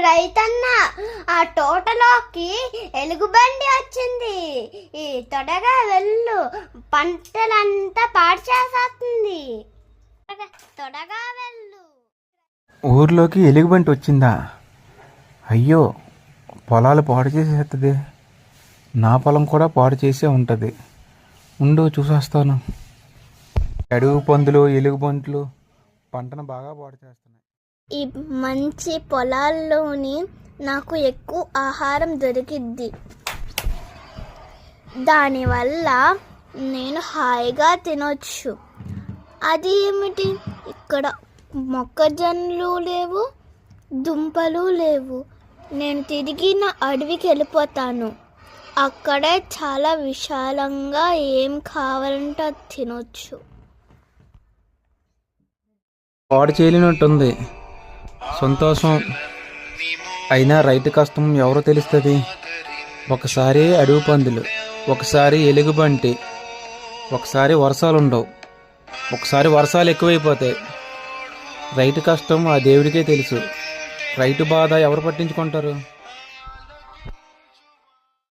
రైతన్న ఆ తోటలోకి ఎలుగుబండి వచ్చింది. ఈ తొడగా వెళ్ళు. పంటలంతా పాడు చేసేస్తుంది తొడగా వెళ్ళు. ఊర్లోకి ఎలుగుబంటి వచ్చిందా? అయ్యో పొలాలు పాడు చేసేస్తుంది నా పొలం కూడా పాడు చేసే ఉంటుంది. ఉండు చూసేస్తాను. అడుగు పందులు ఎలుగుబంట్లు పంటను బాగా పాడు చేస్తున్నాయి. ఈ మంచి పొలాల్లోని నాకు ఎక్కువ ఆహారం దొరికిద్ది. దానివల్ల నేను హాయిగా తినొచ్చు. అది ఏమిటి? ఇక్కడ మొక్కజొన్నలు లేవు దుంపలు లేవు. నేను తిరిగి నా అడవికి వెళ్ళిపోతాను. అక్కడే చాలా విశాలంగా ఏం కావాలంటే అది తినొచ్చు. పాడు చేయలేనట్టుంది. సంతోషం అయినా రైతు కష్టం ఎవరు తెలుస్తుంది? ఒకసారి అడవి పందులు ఒకసారి ఎలుగుబంటి ఒకసారి వర్షాలు ఉండవు ఒకసారి వర్షాలు ఎక్కువైపోతాయి. రైతు కష్టం ఆ దేవుడికే తెలుసు. రైతు బాధ ఎవరు పట్టించుకుంటారు?